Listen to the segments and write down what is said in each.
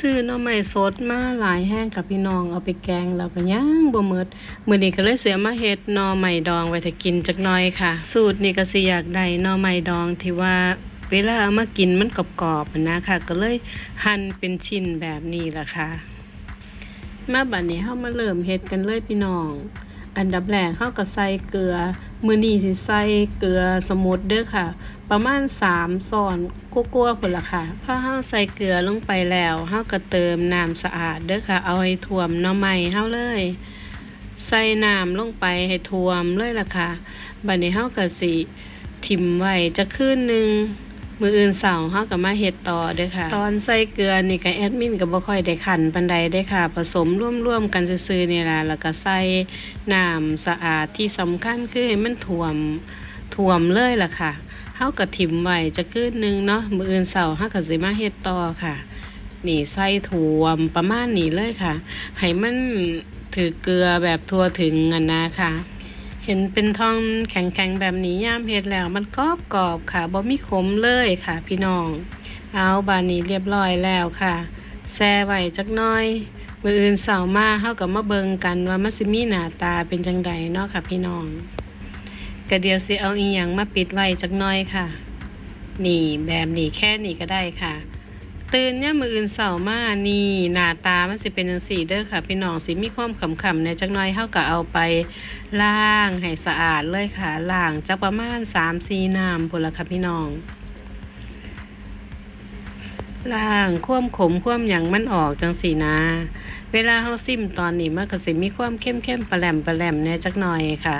ซื้อหน่อไม้สดมาหลายแห้งกับพี่น้องเอาไปแกงแล้วก็ย่างบ่หมดมื้อนี้ก็เลยเสียมาเฮ็ดหน่อไม้ดองไว้ถ้ากินจักหน่อยค่ะ สูตรนี้ก็สิอยากได้หน่อไม้ดองที่ว่าเวลาเอามากินมันกรอบๆอะนะค่ะ ก็เลยหั่นเป็นชิ้นแบบนี้ล่ะค่ะ มาบัดนี้เฮามาเริ่มเฮ็ดกันเลยพี่น้อง อันดับแรกเฮาก็ใส่เกลือ มื้อนี้สิใส่เกลือสมุทรเด้อค่ะ ประมาณ3ช้อนกลัวๆพุ่นล่ะค่ะพอเฮาใส่เกลือลงไปแล้วเฮาก็เติมน้ำสะอาดเด้อค่ะ เอาให้ท่วมหน่อไม้เฮาเลย ใส่น้ำลงไปให้ท่วมเลยล่ะค่ะ บัดนี้เฮาก็สิ ถิ่มไว้จะคืนหนึง มืออื่นเสาร์เฮาก็มาเฮ็ดต่อเด้อค่ะ ตอนใส่เกลือนี่ก็แอดมินก็บ่ค่อยได้คั่นปานใดเด้อค่ะ ผสมร่วมๆกันซื่อๆนี่ล่ะแล้วก็ใส่น้ำสะอาดที่สำคัญคือให้มันท่วมท่วมเลยล่ะค่ะเฮาก็ถิ่มไว้จะคืนหนึงเนาะมื้ออื่นเสาร์เฮาก็สิมาเฮ็ดต่อค่ะนี่ใส่ท่วมประมาณนี้เลยค่ะ ให้มันถือเกลือแบบทั่วถึงกันนะค่ะ เห็นเป็นทองแข็งๆแบบนี้ย่ามเฮ็ดแล้ว มันกรอบกรอบค่ะบ่มีขมเลยค่ะ พี่น้อง เอาบานนี้เรียบร้อยแล้วค่ะแช่ไว้จักน้อย มืออื่นเสามาเฮาก็มาเบิงกันว่ามันสิมีหน้าตาเป็นจังใดเนาะค่ะ พี่น้องก็เดียวสิเอาอีหยังมาปิดไว้จักน้อยค่ะ นี่แบบนี้แค่นี้ก็ได้ค่ะ ตื่นเนี่ยมืออื่นเสาร์มานี่หน้าตามันสิเป็นจังซี่เด้อค่ะ พี่น้องสิมีความขำๆในจักหน่อยเฮาก็เอาไปล้างให้สะอาดเลยค่ะล้างจักประมาณ3-4น้ำพุ่นละค่ะพี่น้องล้างความขมความหยังมันออกจังสีนะ เวลาเฮาซิมตอนนี้มันก็สิมีความเข้มๆปลาแหลมปลาแหลมแน่จักหน่อยค่ะ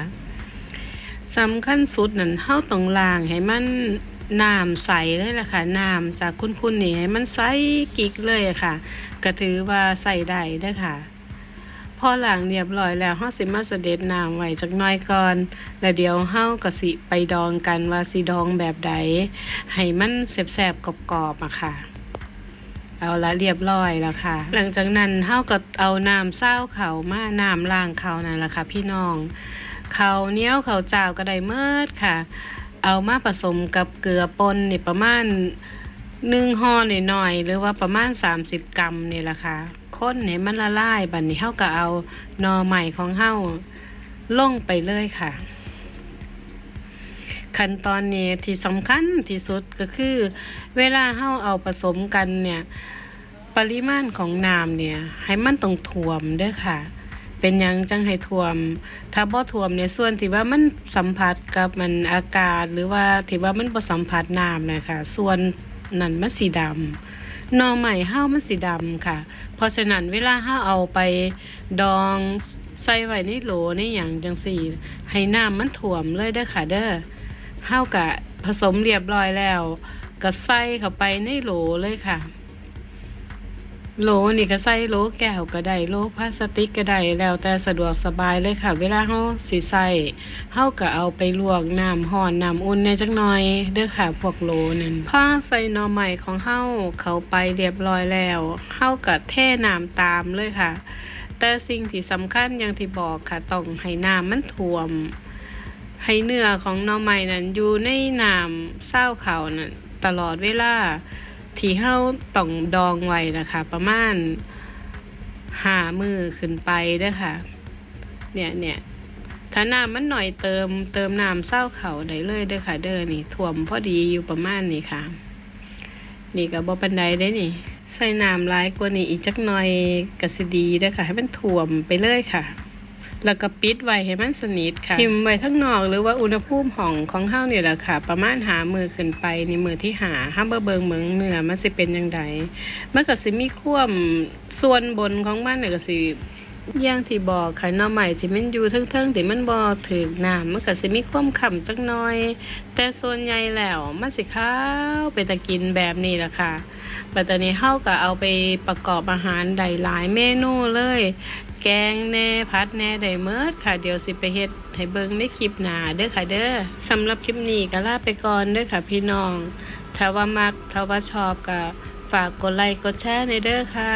สำคัญสุดนั่นเฮาต้องล้างให้มัน น้ำใสเลยล่ะค่ะน้ำจากคุณๆนี่ให้มันใสกิกเลยอะค่ะก็ถือว่าใส่ได้เด้อค่ะ พอหลังเรียบร้อยแล้วเฮาสิมาเสด็จน้ำไว้จักน่อยก่อนแล้วเดี๋ยวเฮาก็สิไปดองกันว่าสิดองแบบใดให้มันแซ่บๆกรอบๆอะค่ะเอาละเรียบร้อยแล้วค่ะ หลังจากนั้นเฮาก็เอาน้ำเศร้าเขามาน้ำล้างเขานั่นแหละค่ะ พี่น้องเขาเนี้ยวเขาเจ้าก็ได้เมิดค่ะ เอามาผสมกับเกลือป่นนี่ประมาณหนึ่งห่อหน่อยๆหรือว่าประมาณ 30 กรัมนี่แหละค่ะข้นให้มันละลายบัดนี้เฮาก็เอานอใหม่ของเฮาลงไปเลยค่ะ ขั้นตอนนี้ที่สำคัญที่สุดก็คือ เวลาเฮาเอาผสมกันเนี่ย ปริมาณของน้ำเนี่ย ให้มันต้องท่วมเด้อค่ะ เป็นยังจังให้ท่วม ถ้าบ่ท่วมเนี่ยส่วนที่ว่ามันสัมผัสกับมันอากาศ หรือว่าที่ว่ามันบ่สัมผัสน้ำนะคะส่วนนั้นมันสีดำหน่อใหม่เฮามันสีดำค่ะ เพราะฉะนั้นเวลาเฮาเอาไปดองใส่ไว้ในโหลในหยังจังซี่ให้น้ำมันท่วมเลยเด้อค่ะเด้อเฮากะผสมเรียบร้อยแล้ว ก็ใส่เข้าไปในโหลเลยค่ะ โหลนี่ก็ใส่โหลแก้วก็ได้โหลพลาสติกก็ได้แล้วแต่สะดวกสบายเลยค่ะ เวลาเฮาสิใส่เฮาก็เอาไปลวกน้ำร้อนน้ำอุ่นในจักหน่อยเด้อค่ะพวกโหลนั่นพอใส่หน่อใหม่ของเฮาเข้าไปเรียบร้อยแล้วเฮาก็เทน้ำตามเลยค่ะ แต่สิ่งที่สำคัญอย่างที่บอกค่ะต้องให้น้ำมันท่วม ให้เนื้อของหน่อไม้นั้นอยู่ในน้ำเศร้าเขานั่นตลอดเวลา ที่เฮาต้องดองไว้นะคะ ประมาณหามือขึ้นไปเด้อค่ะ เนี่ยเนี่ยถ้าน้ำมันหน่อยเติมเติมน้ำเศร้าเขาได้เลยเด้อค่ะ เด้อนี่ท่วมพอดีอยู่ประมาณนี้ค่ะ นี่ก็บ่ปันไดได้นี่ ใส่น้ำร้ายกว่านี้อีกจักหน่อยก็สิดีเด้อค่ะ ให้มันท่วมไปเลยค่ะ แล้วก็ปิดไว้ให้มันสนิทค่ะทิมไว้ทั้งนอกหรือว่าอุณหภูมิของของเฮาเนี่ยแหละค่ะ ประมาณหามือขึ้นไปในมือที่หาห้ามเบอเบิงเมืองเนื้อมันสิเป็นยังไงมันก็สิมีควมส่วนบนของมันเนี่ยก็สิอย่างที่บอกค่ะหน่อใหม่ที่มันอยู่เทิงๆที่มันบ่ถึงน้ำมันก็สิมีความขำจักน่อย แต่ส่วนใหญ่แล้วมันสิข้าวเป็นตะกินแบบนี้แหละค่ะปัตตานีเฮาก็เอาไปประกอบอาหารได้หลายเมนูเลย แกงแน่พัดแน่ได้เมิดค่ะ เดี๋ยวสิไปเฮ็ดให้เบิ่งในคลิปหน้าเด้อค่ะเด้อสำหรับคลิปนี้ก็ลาไปก่อนเด้อค่ะพี่น้อง ถ้าว่ามักถ้าว่าชอบก็ฝากกดไลค์กดแชร์ในเด้อค่ะ